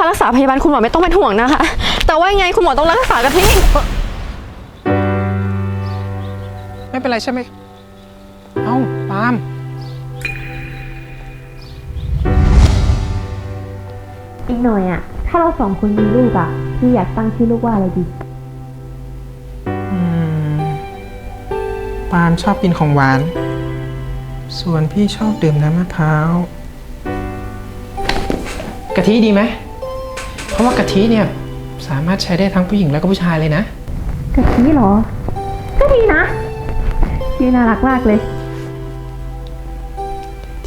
ค่ารักษาพยาบาลคุณหมอไม่ต้องเป็นห่วงนะคะ แต่ว่ายังไงคุณหมอต้องรักษากะทิไม่เป็นไรใช่ไหม เอ้าปาล์มอีกหน่อยอะถ้าเราสองคนมีลูกอะพี่อยากตั้งชื่อลูกว่าอะไรดี อืมปาล์มชอบกินของหวาน ส่วนพี่ชอบดื่มน้ำมะพร้าว กะทิดีไหมเพ ราะว่ากะทิเนี่ยสามารถใช้ได้ทั้งผู้หญิงและก็ผู้ชายเลยนะ กะทิเหรอ ก็ดีนะชื่อน่ารักมากเลย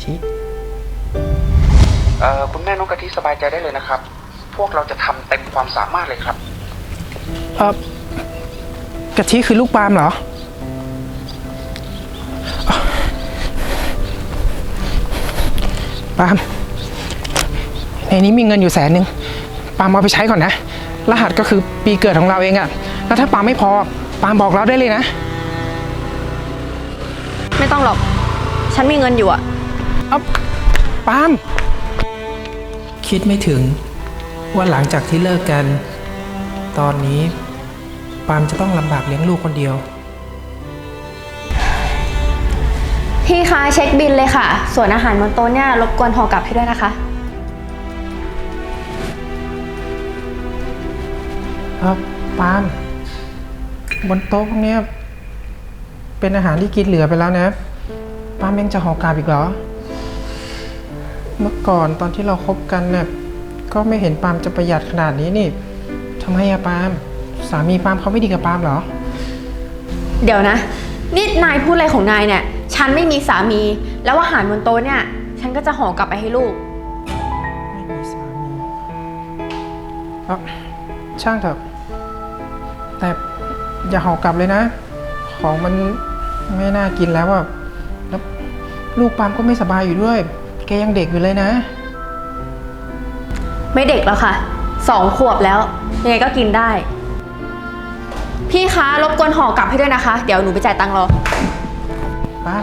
ทิเอ่อคุณแม่น้องกะทิสบายใจได้เลยนะครับ พวกเราจะทำเต็มความสามารถเลยครับ เออกะทิคือลูกปาล์มเหรอ ปาล์มในนี้มีเงินอยู่แสนหนึ่ง ปาล์มเอาไปใช้ก่อนนะ รหัสก็คือปีเกิดของเราเองอะแล้วถ้าปาล์มไม่พอปาล์มบอกเราได้เลยนะ ไม่ต้องหรอก ฉันมีเงินอยู่อะเอาปาล์มคิดไม่ถึงว่าหลังจากที่เลิกกัน ตอนนี้ปาล์มจะต้องลำบากเลี้ยงลูกคนเดียว พี่คะเช็คบินเลยค่ะ ส่วนอาหารบนโต๊ะเนี่ยรบกวนห่อกลับให้ด้วยนะคะ ออปาล์มบนโต๊ะพวกเนี้ยเป็นอาหารที่กินเหลือไปแล้วนะปาล์มยังจะห่อกลับอีกเหรอ เมื่อก่อนตอนที่เราคบกันเนี่ยก็ไม่เห็นปาล์มจะประหยัดขนาดนี้นี่ทำไมอะปาล์มสามีปาล์มเขาไม่ดีกับปาล์มเหรอ เดี๋ยวนะ นี่นายพูดอะไรของนายเนี่ย ฉันไม่มีสามี แล้วอาหารบนโต๊ะเนี่ย ฉันก็จะห่อกลับไปให้ลูก ไม่มีสามีเอ้าช่างเถอะ แต่อย่าห่อกลับเลยนะ ของมันไม่น่ากินแล้วอะแล้วลูกปาล์มก็ไม่สบายอยู่ด้วย แกยังเด็กอยู่เลยนะ ไม่เด็กแล้วค่ะสองขวบแล้ว ยังไงก็กินได้ พี่คะรบกวนห่อกลับให้ด้วยนะคะ เดี๋ยวหนูไปจ่ายตังค์รอ ป้า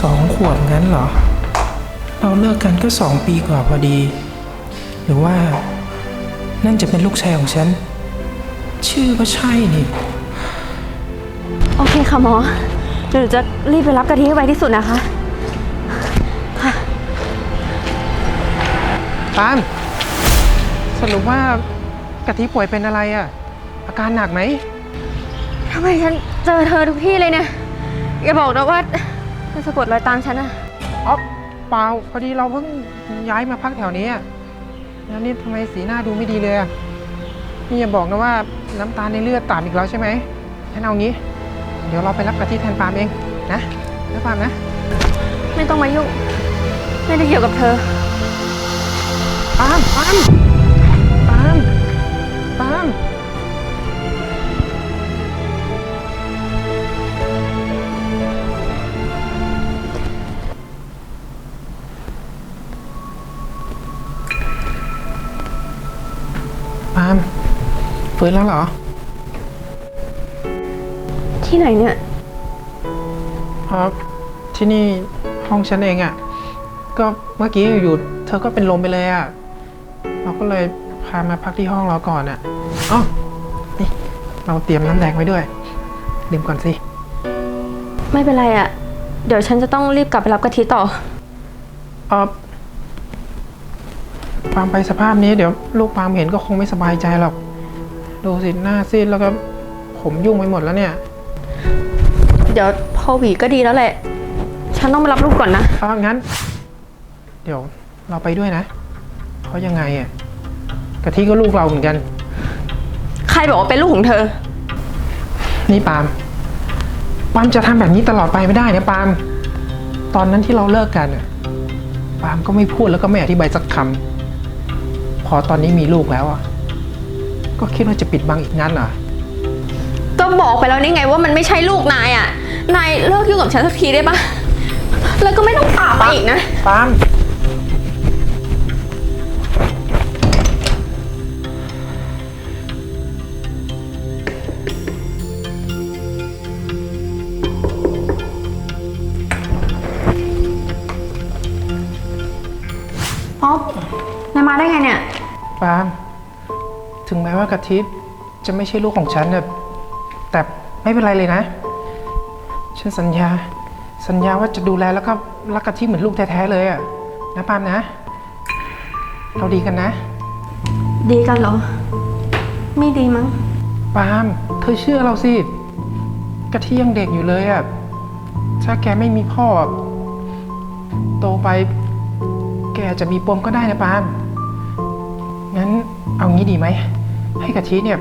สองขวบงั้นเหรอ เราเลิกกันก็สองปีกว่าพอดี หรือว่า นั่นจะเป็นลูกชายของฉัน ชื่อก็ใช่นี่ โอเคค่ะหมอเดี๋ยวหนูจะรีบไปรับกะทิให้ไวที่สุดนะคะปาล์มสรุปว่ากะทิป่วยเป็นอะไรอะอาการหนักไหม ทำไมฉันเจอเธอทุกที่เลยเนี่ย อย่าบอกนะว่าเธอสะกดรอยตามฉันอะ อ๋อเปล่าพอดีเราเพิ่งย้ายมาพักแถวนี้อะ แล้วนี่ทำไมสีหน้าดูไม่ดีเลยอะนี่อย่าบอกนะว่าน้ำตาลในเลือดต่ำอีกแล้วใช่ไหมงั้นเอางี้ เดี๋ยวเราไปรับกะทิแทนปาล์มเองนะนะปาล์มนะ ไม่ต้องมายุ่งไม่ได้เกี่ยวกับเธอ ปาล์มปาล์ม ฟื้นแล้วเหรอ ที่ไหนเนี่ยอ๋อที่นี่ห้องฉันเองอะ่ะ ก็เมื่อกี้อยู่ๆเธอก็เป็นลมไปเลยอะ่ะ เราก็เลยพามาพักที่ห้องเราก่อนอะ่ะอ๋อนี่เราเตรียมน้ำแดงไว้ด้วยดื่มก่อนสิ ไม่เป็นไรอะเดี๋ยวฉันจะต้องรีบกลับไปรับกะทิต่อ เออปาล์มไปสภาพนี้เดี๋ยวลูกปาล์มเห็นก็คงไม่สบายใจหรอก ดูสิหน้าซีดแล้วก็ผมยุ่งไปหมดแล้วเนี่ยเดี๋ยวพอหวีก็ดีแล้วแหละ ฉันต้องไปรับลูกก่อนนะ เอางั้น เดี๋ยวเราไปด้วยนะเพราะยังไงอะกะทิก็ลูกเราเหมือนกัน ใครบอกว่าเป็นลูกของเธอ นี่ปาล์มปาล์มจะทำแบบนี้ตลอดไปไม่ได้นะปาล์มตอนนั้นที่เราเลิกกันน่ะปาล์มก็ไม่พูดแล้วก็ไม่อธิบายสักคำพอตอนนี้มีลูกแล้วอะ ก็คิดว่าจะปิดบังอีกงั้นเหรอ ก็บอกไปแล้วนี่ไงว่ามันไม่ใช่ลูกนายอะนายเลิกยุ่งกับฉันสักทีได้ปะแล้วก็ไม่ต้องตามมาอีกนะ ปาล์มป๊อปนายมาได้ไงเนี่ย ปาล์ม ถึงแม้ว่ากะทิจะไม่ใช่ลูกของฉันเนี่ยแต่ไม่เป็นไรเลยนะ ฉันสัญญา สัญญาว่าจะดูแลแล้วก็รักกะทิเหมือนลูกแท้ๆเลยอะนะปาล์มนะ เราดีกันนะ ดีกันเหรอ ไม่ดีมั้ง ปาล์มเธอเชื่อเราสิกะทิยังเด็กอยู่เลยอะถ้าแกไม่มีพ่อ โตไป แกอาจจะมีปมก็ได้นะปาล์มงั้นเอางี้ดีไหม ให้กะทิเนี่ย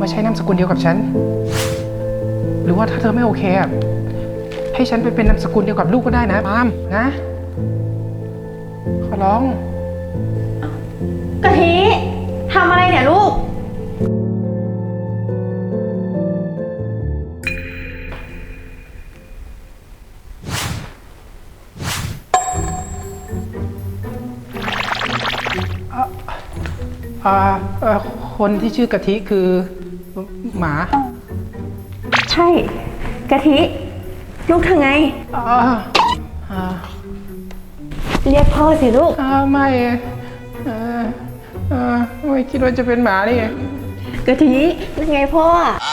มาใช้นามสกุลเดียวกับฉัน หรือว่าถ้าเธอไม่โอเคอะให้ฉันไปเป็นนามสกุลเดียวกับลูกก็ได้นะปาล์มนะ ขอร้อง กะทิทำอะไรเนี่ยลูก อ่าเอ่อ คนที่ชื่อกะทิคือหมาใช่ กะทิ ลูกเธอไง อ่าเรียกพ่อสิลูก อ่าไม่เอออไม่คิดว่าจะเป็นหมานี่กะทิเป็นไงพ่อ อ